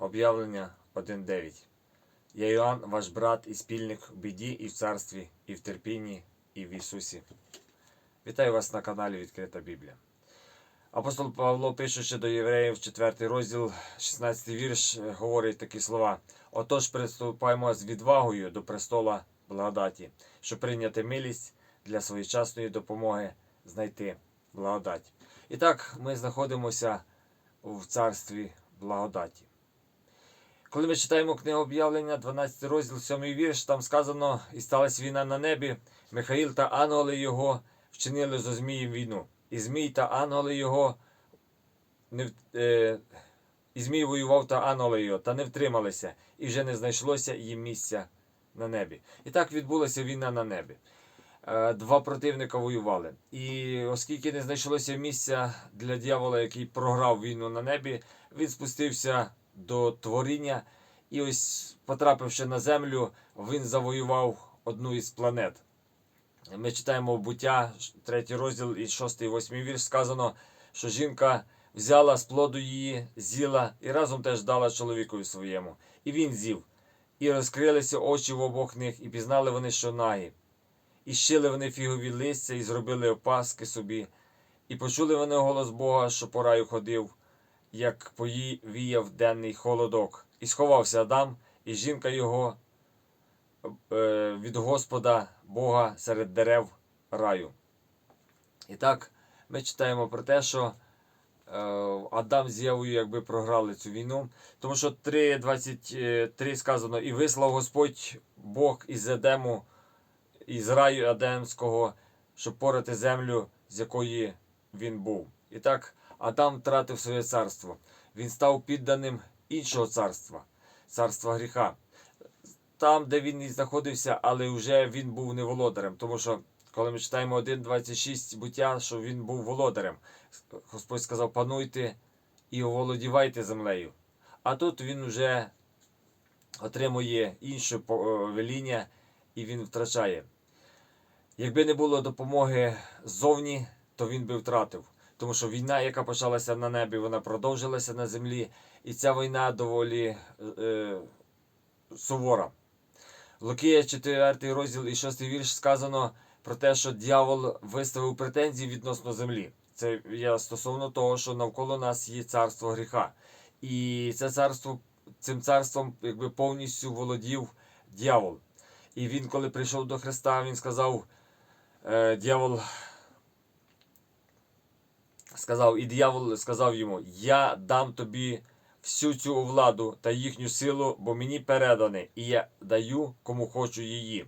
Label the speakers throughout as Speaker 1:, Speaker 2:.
Speaker 1: Об'явлення 1.9. Я Іоанн, ваш брат і спільник в біді і в царстві, і в терпінні, і в Ісусі. Вітаю вас на каналі Відкрита Біблія. Апостол Павло, пишучи до євреїв, 4 розділ, 16 вірш, говорить такі слова: Отож, приступаємо з відвагою до престола благодаті, щоб прийняти милість для своєчасної допомоги знайти благодать. І так, ми знаходимося в царстві благодаті. Коли ми читаємо книгу об'явлення, 12 розділ, 7 вірш, там сказано, і сталася війна на небі, Михаїл та ангели його вчинили зо Змієм війну. І Змій та ангели його не, е, і Змій воював та ангели його, та не втрималися, і вже не знайшлося їм місця на небі. І так відбулася війна на небі. Е, Два противника воювали. І оскільки не знайшлося місця для дьявола, який програв війну на небі, він спустився до творіння, і ось, потрапивши на землю, він завоював одну із планет. Ми читаємо буття, 3 розділ і 6 і 8 вірш сказано, що жінка взяла з плоду її, з'їла і разом теж дала чоловікові своєму. І він з'їв. І розкрилися очі в обох них, і пізнали вони, що нагі. І щили вони фігові листя, і зробили опаски собі. І почули вони голос Бога, що по раю ходив, як пої віяв денний холодок. І сховався Адам, і жінка його е, від Господа Бога серед дерев раю. І так, ми читаємо про те, що е, Адам з Євою якби програли цю війну. Тому що 3.23 сказано, і вислав Господь Бог із Едему, із раю Едемського, щоб порати землю, з якої він був. І так, Адам втратив своє царство. Він став підданим іншого царства, царства гріха. Там, де він і знаходився, але вже він був не володарем. Тому що, коли ми читаємо 1.26 буття, що він був володарем. Господь сказав: пануйте і оволодівайте землею. А тут він вже отримує інше по- е, і він втрачає. Якби не було допомоги ззовні, то він би втратив. Тому що війна, яка почалася на небі, вона продовжилася на землі, і ця війна доволі е, сувора. Лукія 4 розділ і 6 вірш сказано про те, що дьявол виставив претензії відносно землі. Це я стосовно того, що навколо нас є царство гріха. І це царство, цим царством якби повністю володів дьявол. І він, коли прийшов до Христа, він сказав, е, дьявол сказав, і дьявол сказав йому: Я дам тобі всю цю владу та їхню силу, бо мені передане, і я даю кому хочу її.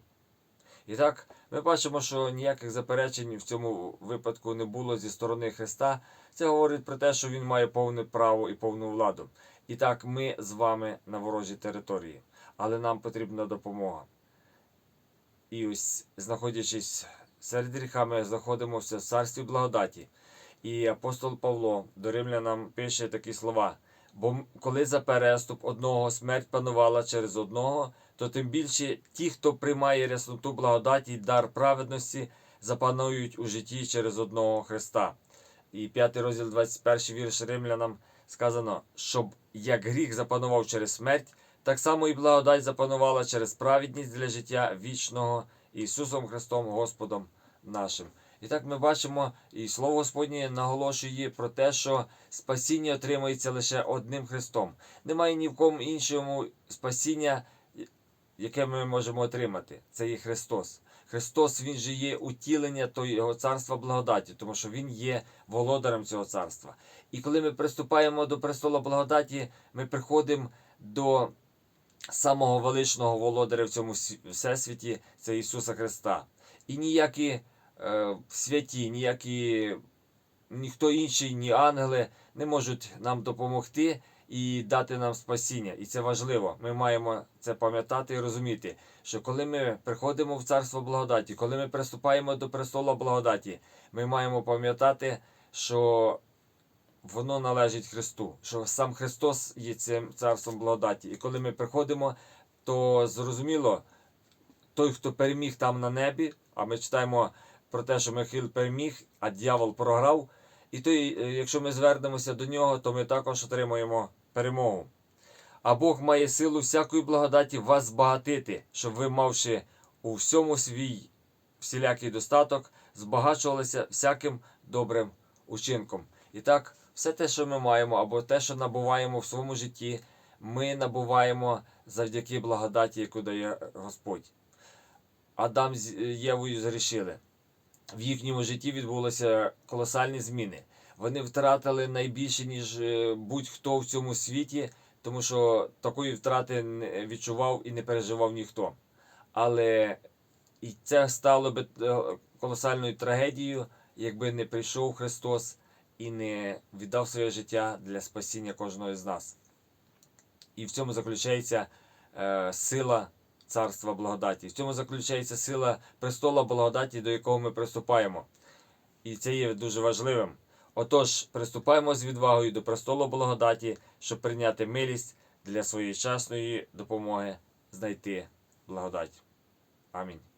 Speaker 1: І так, ми бачимо, що ніяких заперечень в цьому випадку не було зі сторони Христа. Це говорить про те, що Він має повне право і повну владу. І так, ми з вами на ворожій території, але нам потрібна допомога. І ось, знаходячись серед гріха, ми знаходимося в царстві благодаті. І апостол Павло до римлянам пише такі слова: бо коли за переступ одного смерть панувала через одного, то тим більше ті, хто приймає рясноту благодаті й дар праведності, запанують у житті через одного Христа. І п'ятий розділ, 21 вірш римлянам сказано, щоб як гріх запанував через смерть, так само і благодать запанувала через праведність для життя вічного Ісусом Христом Господом нашим. І так ми бачимо, і Слово Господнє наголошує про те, що спасіння отримується лише одним Христом. Немає ні в кому іншому спасіння, яке ми можемо отримати. Це є Христос. Христос Він же є утілення того царства благодаті, тому що Він є володарем цього царства. І коли ми приступаємо до престола благодаті, ми приходимо до самого величного володаря в цьому всесвіті, це Ісуса Христа. І ніякі святі, ніякі ніхто інший, ні ангели не можуть нам допомогти і дати нам спасіння. І це важливо. Ми маємо це пам'ятати і розуміти, що коли ми приходимо в царство благодаті, коли ми приступаємо до престола благодаті, ми маємо пам'ятати, що воно належить Христу, що сам Христос є цим царством благодаті. І коли ми приходимо, то зрозуміло, той, хто переміг там на небі, а ми читаємо про те, що Михаїл переміг, а дьявол програв. І той, е, якщо ми звернемося до нього, то ми також отримаємо перемогу. А Бог має силу всякої благодаті вас збагатити, щоб ви, мавши у всьому свій всілякий достаток, збагачувалися всяким добрим учинком. І так, все те, що ми маємо, або те, що набуваємо в своєму житті, ми набуваємо завдяки благодаті, яку дає Господь. Адам з Євою згрішили. В їхньому житті відбулися колосальні зміни. Вони втратили найбільше, ніж е, будь-хто в цьому світі, тому що такої втрати не відчував і не переживав ніхто. Але і це стало би е, колосальною трагедією, якби не прийшов Христос і не віддав своє життя для спасіння кожного з нас. І в цьому заключається е, сила царства благодаті. В цьому заключається сила престола благодаті, до якого ми приступаємо. І це є дуже важливим. Отож, приступаємо з відвагою до престолу благодаті, щоб прийняти милість для своєчасної допомоги знайти благодать. Амінь.